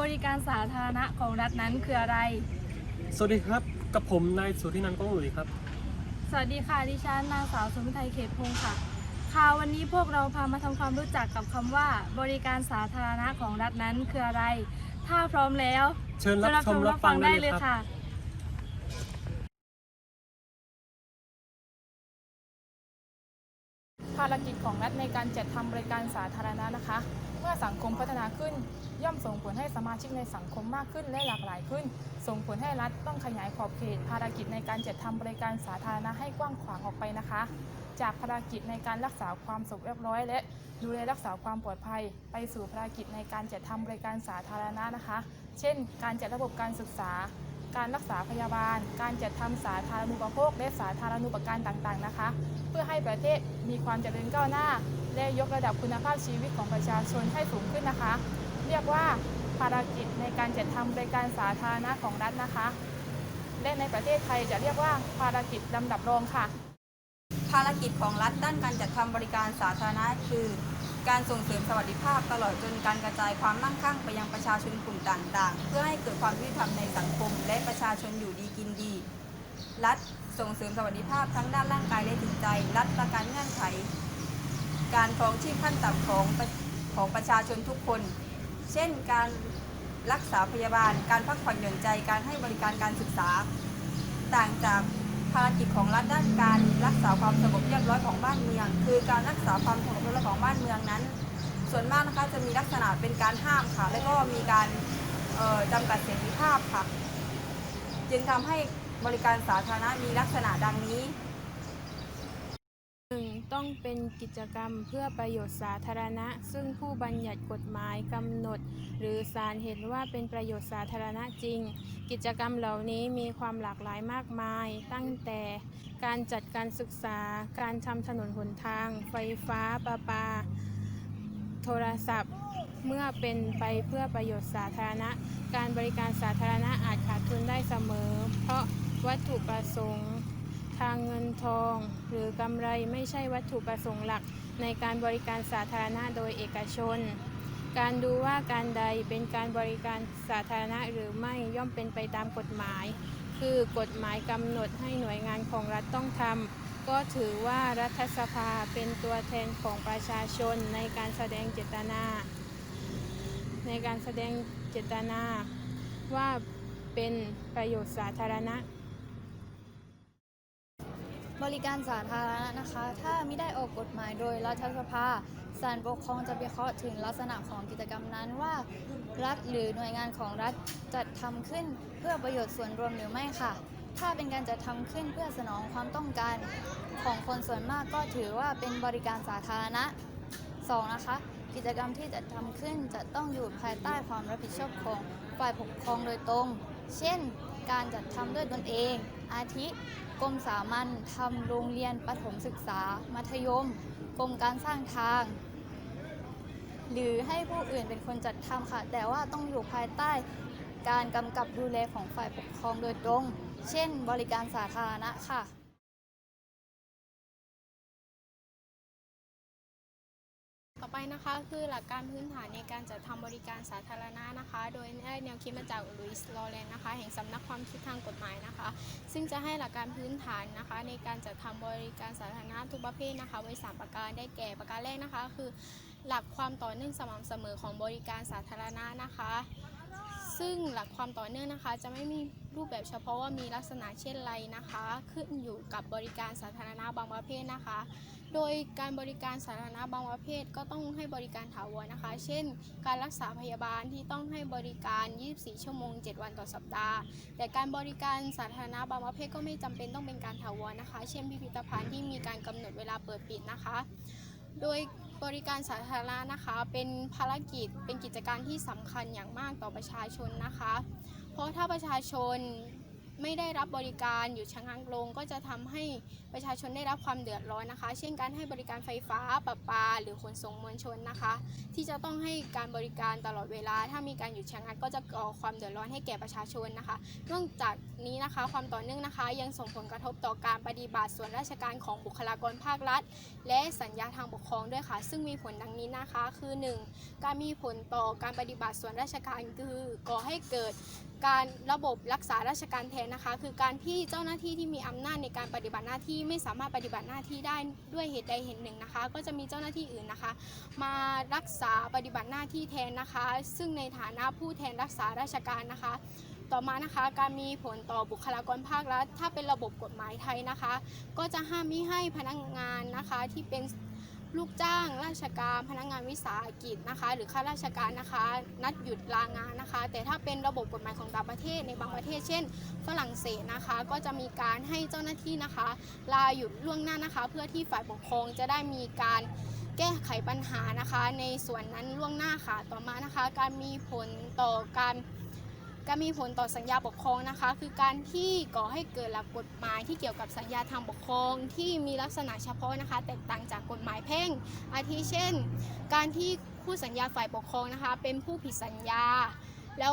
บริการสาธารณะของรัฐนั้นคืออะไร สวัสดีครับกับผมนายสุธินันท์ก้องหลุยครับ สวัสดีค่ะ ดิฉันนางสาวสมิไทยเขตพงศ์ค่ะ ค่ะ วันนี้พวกเราพามาทำความรู้จักกับคำว่า บริการสาธารณะของรัฐนั้นคืออะไร ถ้าพร้อมแล้วเชิญรับชมรับฟังได้เลยครับ ภารกิจของรัฐในการจัดทำบริการสาธารณะนะคะ เมื่อสังคมพัฒนาขึ้น ย่อมส่งผลให้สมาชิกในสังคมมากขึ้นและหลากหลายขึ้น ส่งผลให้รัฐต้องขยายขอบเขต ภารกิจในการจัดทำบริการสาธารณะให้กว้างขวางออกไปนะคะ จากภารกิจในการรักษาความสงบเรียบร้อย และดูแลรักษาความปลอดภัย ไปสู่ภารกิจในการจัดทำบริการสาธารณะนะคะ เช่น การจัดระบบการศึกษา การรักษาพยาบาล การจัดทำสาธารณูปโภค และสาธารณูปการต่างๆนะคะ เพื่อให้ประเทศมีความเจริญก้าวหน้า และยกระดับคุณภาพชีวิตของประชาชนให้สูงขึ้นนะคะ เรียกว่าภารกิจในการจัดทำบริการสาธารณะของรัฐนะคะ และในประเทศไทยจะเรียกว่าภารกิจลำดับรองค่ะ ภารกิจของรัฐด้านการจัดทำบริการสาธารณะคือ การส่งเสริมสวัสดิภาพตลอดจนการกระจายความมั่งคั่งไปยังประชาชนกลุ่มต่างๆ เพื่อให้เกิดความยุติธรรมในสังคม และประชาชนอยู่ดีกินดี รัฐส่งเสริมสวัสดิภาพทั้งด้านร่างกายและจิตใจ รัฐประกันเงื่อนไข การครองชีพขั้นต่ำของของประชาชนทุกคน เช่น การรักษาพยาบาล การพักผ่อนหย่อนใจ การให้บริการการศึกษา ต่างจาก ภารกิจของรัฐด้านการรักษาความสงบเรียบร้อยของบ้านเมือง คือการรักษาความสงบเรียบร้อยของบ้านเมืองนั้น ส่วนมากนะคะจะมีลักษณะเป็นการห้ามค่ะ แล้วก็มีการจำกัดเสรีภาพค่ะ จึงทำให้บริการสาธารณะมีลักษณะดังนี้ เป็นกิจกรรมเพื่อประโยชน์สาธารณะ ซึ่งผู้บัญญัติกฎหมายกำหนด หรือศาลเห็นว่าเป็นประโยชน์สาธารณะจริง กิจกรรมเหล่านี้มีความหลากหลายมากมาย ตั้งแต่การจัดการศึกษา การทำถนนหนทาง ไฟฟ้าประปา โทรศัพท์ เมื่อเป็นไปเพื่อประโยชน์สาธารณะ การบริการสาธารณะอาจขาดทุนได้เสมอ เพราะวัตถุประสงค์ ทางเงินทอง หรือกำไรไม่ใช่วัตถุประสงค์หลักในการบริการสาธารณะโดยเอกชน การดูว่าการใดเป็นการบริการสาธารณะหรือไม่ย่อมเป็นไปตามกฎหมาย คือกฎหมายกำหนดให้หน่วยงานของรัฐต้องทำก็ถือว่ารัฐสภาเป็นตัวแทนของประชาชนในการแสดงเจตนา ในการแสดงเจตนาว่าเป็นประโยชน์สาธารณะ บริการสาธารณะนะคะ ถ้าไม่ได้ออกกฎหมายโดยรัฐสภาศาลปกครองจะวิเคราะห์ถึงลักษณะของกิจกรรมนั้นว่า รัฐหรือหน่วยงานของรัฐจัดทำขึ้นเพื่อประโยชน์ส่วนรวมหรือไม่ค่ะ ถ้าเป็นการจัดทำขึ้นเพื่อสนองความต้องการของคนส่วนมากก็ถือว่าเป็นบริการสาธารณะ 2. นะคะ กิจกรรมที่จัดทำขึ้นจะต้องอยู่ภายใต้ความรับผิดชอบของฝ่ายปกครองโดยตรง เช่น การจัดทำด้วยตนเอง อาทิกรมสามัญทำโรงเรียนประถมศึกษา มัธยม กรมการสร้างทาง หรือให้ผู้อื่นเป็นคนจัดทำค่ะ แต่ว่าต้องอยู่ภายใต้การกำกับดูแลของฝ่ายปกครองโดยตรง เช่น บริการสาธารณะค่ะ ไปนะคะคือหลักการพื้นฐานในการจัดทำบริการสาธารณะนะคะ โดยได้แนวคิดมาจากลุยส์ลอเรนนะคะแห่งสำนักความคิดทางกฎหมายนะคะ ซึ่งจะให้หลักการพื้นฐานนะคะ ในการจัดทำบริการสาธารณะทุกประเภทนะคะ ไว้สามประการได้แก่ประการแรกนะคะ คือหลักความต่อเนื่องสม่ำเสมอของบริการสาธารณะนะคะซึ่งหลักความต่อเนื่องนะคะ จะไม่มีรูปแบบเฉพาะว่ามีลักษณะเช่นไรนะคะ ขึ้นอยู่กับบริการสาธารณะบางประเภทนะคะ โดยการบริการสาธารณะบางประเภทก็ต้องให้บริการถาวรนะคะ เช่น การรักษาพยาบาลที่ต้องให้บริการ 24 ชั่วโมง 7 วันต่อสัปดาห์ แต่การบริการสาธารณะบางประเภทก็ไม่จำเป็นต้องเป็นการถาวรนะคะ เช่นพิพิธภัณฑ์ที่มีการกำหนดเวลาเปิดปิดนะคะ โดยบริการสาธารณะนะคะเป็นภารกิจเป็นกิจการที่สำคัญอย่างมากต่อประชาชนนะคะ เพราะถ้าประชาชน ไม่ได้รับบริการหยุดชะงักลง ก็จะทำให้ประชาชนได้รับความเดือดร้อนนะคะ เช่นการให้บริการไฟฟ้าประปา หรือขนส่งมวลชนนะคะ ที่จะต้องให้การบริการตลอดเวลา ถ้ามีการหยุดชะงักก็จะก่อความเดือดร้อนให้แก่ประชาชนนะคะนอกจากนี้นะคะความต่อเนื่องนะคะ ยังส่งผลกระทบต่อการปฏิบัติส่วนราชการของบุคลากรภาครัฐ และสัญญาทางปกครองด้วยค่ะ ซึ่งมีผลดังนี้นะคะ คือ 1. การมีผลต่อการปฏิบัติส่วนราชการคือก่อให้เกิด การระบบรักษาราชการแทนนะคะ คือการที่เจ้าหน้าที่ที่มีอำนาจในการปฏิบัติหน้าที่ไม่สามารถปฏิบัติหน้าที่ได้ด้วยเหตุใดเหตุหนึ่งนะคะ ก็จะมีเจ้าหน้าที่อื่นนะคะ มารักษาปฏิบัติหน้าที่แทนนะคะ ซึ่งในฐานะผู้แทนรักษาราชการนะคะ ต่อมานะคะการมีผลต่อบุคลากรภาครัฐ ถ้าเป็นระบบกฎหมายไทยนะคะ ก็จะห้ามมิให้พนักงานนะคะที่เป็น ลูกจ้างราชการพนักงานวิสาหกิจนะคะ หรือข้าราชการนะคะ นัดหยุดลางานนะคะ แต่ถ้าเป็นระบบกฎหมายของต่างประเทศในบางประเทศ เช่น ฝรั่งเศสนะคะ ก็จะมีการให้เจ้าหน้าที่นะคะ ลาหยุดล่วงหน้านะคะ เพื่อที่ฝ่ายปกครองจะได้มีการแก้ไขปัญหานะคะ ในส่วนนั้นล่วงหน้าค่ะต่อมานะคะ การมีผลต่อการ จะมีผลต่อสัญญาปกครองนะคะ คือการที่ก่อให้เกิดหลักกฎหมายที่เกี่ยวกับสัญญาทางปกครองที่มีลักษณะเฉพาะนะคะ แตกต่างจากกฎหมายแพ่ง อาทิเช่น การที่คู่สัญญาฝ่ายปกครองนะคะ เป็นผู้ผิดสัญญา แล้ว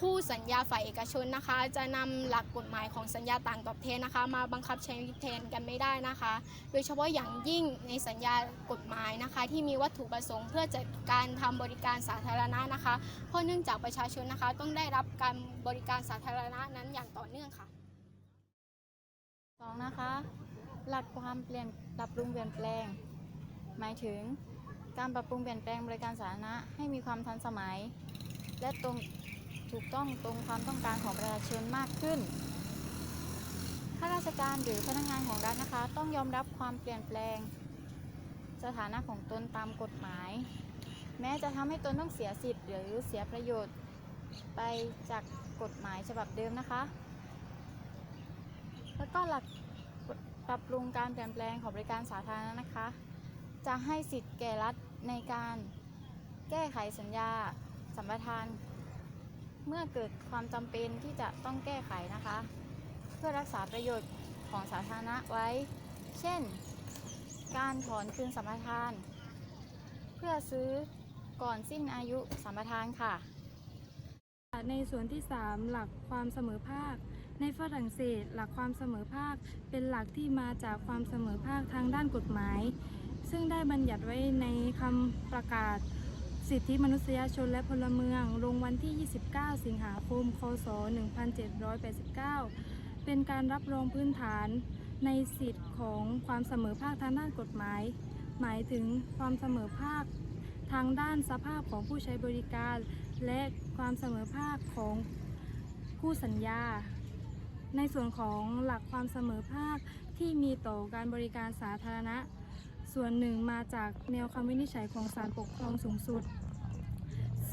คู่สัญญาฝ่ายเอกชนนะคะ จะนำหลักกฎหมายของสัญญาต่างตอบแทนนะคะ มาบังคับใช้แทนกันไม่ได้นะคะ โดยเฉพาะอย่างยิ่งในสัญญากฎหมายนะคะ ที่มีวัตถุประสงค์ เพื่อจัดการทำบริการสาธารณะนะคะ เพราะเนื่องจากประชาชนนะคะ ต้องได้รับการบริการสาธารณะนั้นอย่างต่อเนื่องค่ะสองนะคะ หลักความเปลี่ยนปรับปรุงเปลี่ยนแปลง หมายถึง การปรับปรุงเปลี่ยนแปลงบริการสาธารณะให้มีความทันสมัย และตรง ถูกต้องตรงความต้องการของประชาชนมากขึ้น ข้าราชการหรือพนักงานของรัฐนะคะ ต้องยอมรับความเปลี่ยนแปลง สถานะของตนตามกฎหมาย แม้จะทำให้ตนต้องเสียสิทธิ์หรือเสียประโยชน์ไปจากกฎหมายฉบับเดิมนะคะ แล้วก็หลักปรับปรุงการเปลี่ยนแปลงของบริการสาธารณะนะคะ จะให้สิทธิ์แก่รัฐในการแก้ไขสัญญาสัมปทาน เมื่อเกิดความจำเป็นที่จะต้องแก้ไขนะคะ เพื่อรักษาประโยชน์ของสาธารณะไว้ เช่น การถอนคืนสัมปทาน เพื่อซื้อก่อนสิ้นอายุสัมปทานค่ะ ในส่วนที่ 3 หลักความเสมอภาค ในฝรั่งเศสหลักความเสมอภาค เป็นหลักที่มาจากความเสมอภาคทางด้านกฎหมาย ซึ่งได้บัญญัติไว้ในคำประกาศ สิทธิมนุษยชนและพลเมือง ลงวันที่ 29 สิงหาคม คศ 1789 เป็นการรับรองพื้นฐานในสิทธิของความเสมอภาคทางด้านกฎหมาย หมายถึงความเสมอภาคทางด้านสภาพของผู้ใช้บริการ และความเสมอภาคของคู่สัญญา ในส่วนของหลักความเสมอภาคที่มีต่อการบริการสาธารณะ ส่วนหนึ่งมาจากแนวคำวินิจฉัยของศาลปกครองสูงสุด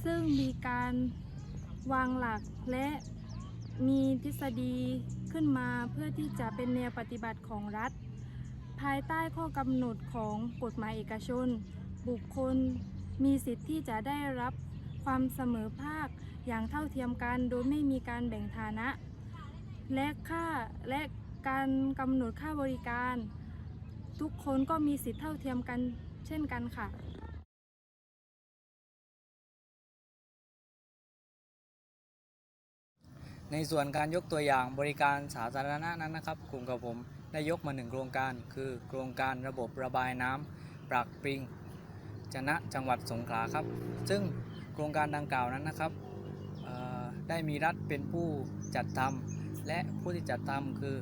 ซึ่งมีการวางหลักและมีทฤษฎีขึ้นมาเพื่อที่จะเป็นแนวปฏิบัติของรัฐ ภายใต้ข้อกำหนดของกฎหมายเอกชน บุคคลมีสิทธิ์ที่จะได้รับความเสมอภาคอย่างเท่าเทียมกันโดยไม่มีการแบ่งฐานะ และค่าและการกำหนดค่าบริการ ทุกคนก็มีสิทธิเท่าเทียมกันเช่นกันค่ะในส่วนการยกตัวอย่างบริการสาธารณะนั้นนะครับกลุ่มกับผมได้ยกมาหนึ่งโครงการ คือโครงการระบบระบายน้ำปรักปริงจนะจังหวัดสงขลาครับ ซึ่งโครงการดังกล่าวนั้นนะครับได้มีรัฐเป็นผู้จัดทำและผู้ที่จัดทำคือ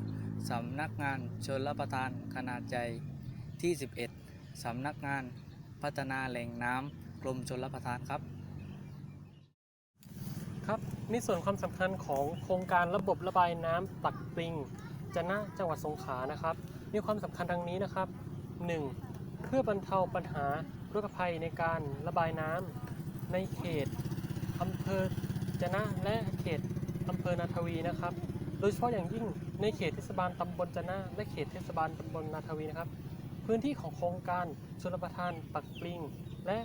สำนักงานชนรับประทานขนาดใหญ่ที่ 11 สำนักงานพัฒนาแหล่งน้ำกรมชนรับประทานครับ ครับในส่วนความสำคัญของโครงการระบบระบายน้ำตักปริงจะนะจังหวัดสงขลานะครับ มีความสำคัญดังนี้นะครับ 1. เพื่อบรรเทาปัญหารุกภัยในการระบายน้ำในเขตอำเภอจะนะและเขตอำเภอนาทวีนะครับ โดยเฉพาะอย่างยิ่ง ในเขตเทศบาลตำบลจนะและเขตเทศบาลตำบลนาทวีนะครับ พื้นที่ของโครงการชลประทานตักปริง และ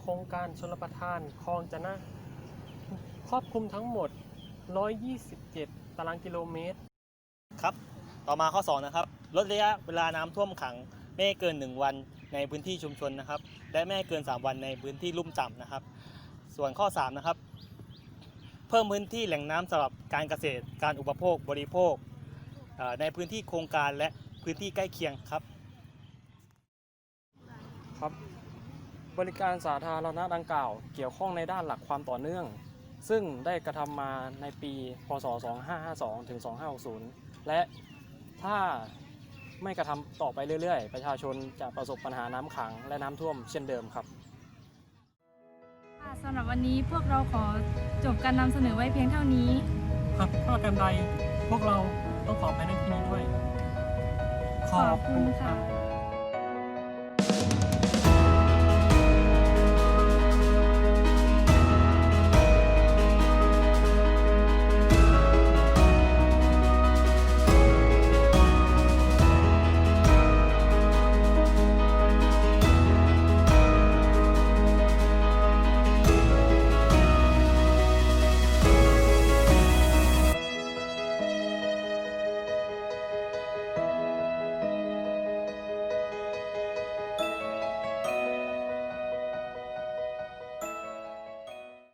โครงการชลประทานคลองจนะครอบคลุมทั้งหมด 127 ตารางกิโลเมตร ครับ ต่อมาข้อ 2 นะครับ ลดระยะเวลาน้ำท่วมขังไม่เกิน 1 วันในพื้นที่ชุมชนนะครับ และไม่เกิน 3 วันในพื้นที่ลุ่มต่ำนะครับ ส่วนข้อ 3 นะครับ เพิ่มพื้นที่แหล่งน้ำสำหรับการเกษตร การอุปโภคบริโภคในพื้นที่โครงการและพื้นที่ใกล้เคียงครับครับ บริการสาธารณะดังกล่าว เกี่ยวข้องในด้านหลักความต่อเนื่อง ซึ่งได้กระทำมาในปีพศ 2552ถึง2560 และถ้าไม่กระทำต่อไปเรื่อยๆ ประชาชนจะประสบปัญหาน้ำขังและน้ำท่วมเช่นเดิมครับ สำหรับวันนี้พวกเราขอจบการนำเสนอไว้เพียงเท่านี้ครับถ้ากันใด พวกเราต้องขอไปในที่นี้ด้วย ขอบคุณค่ะ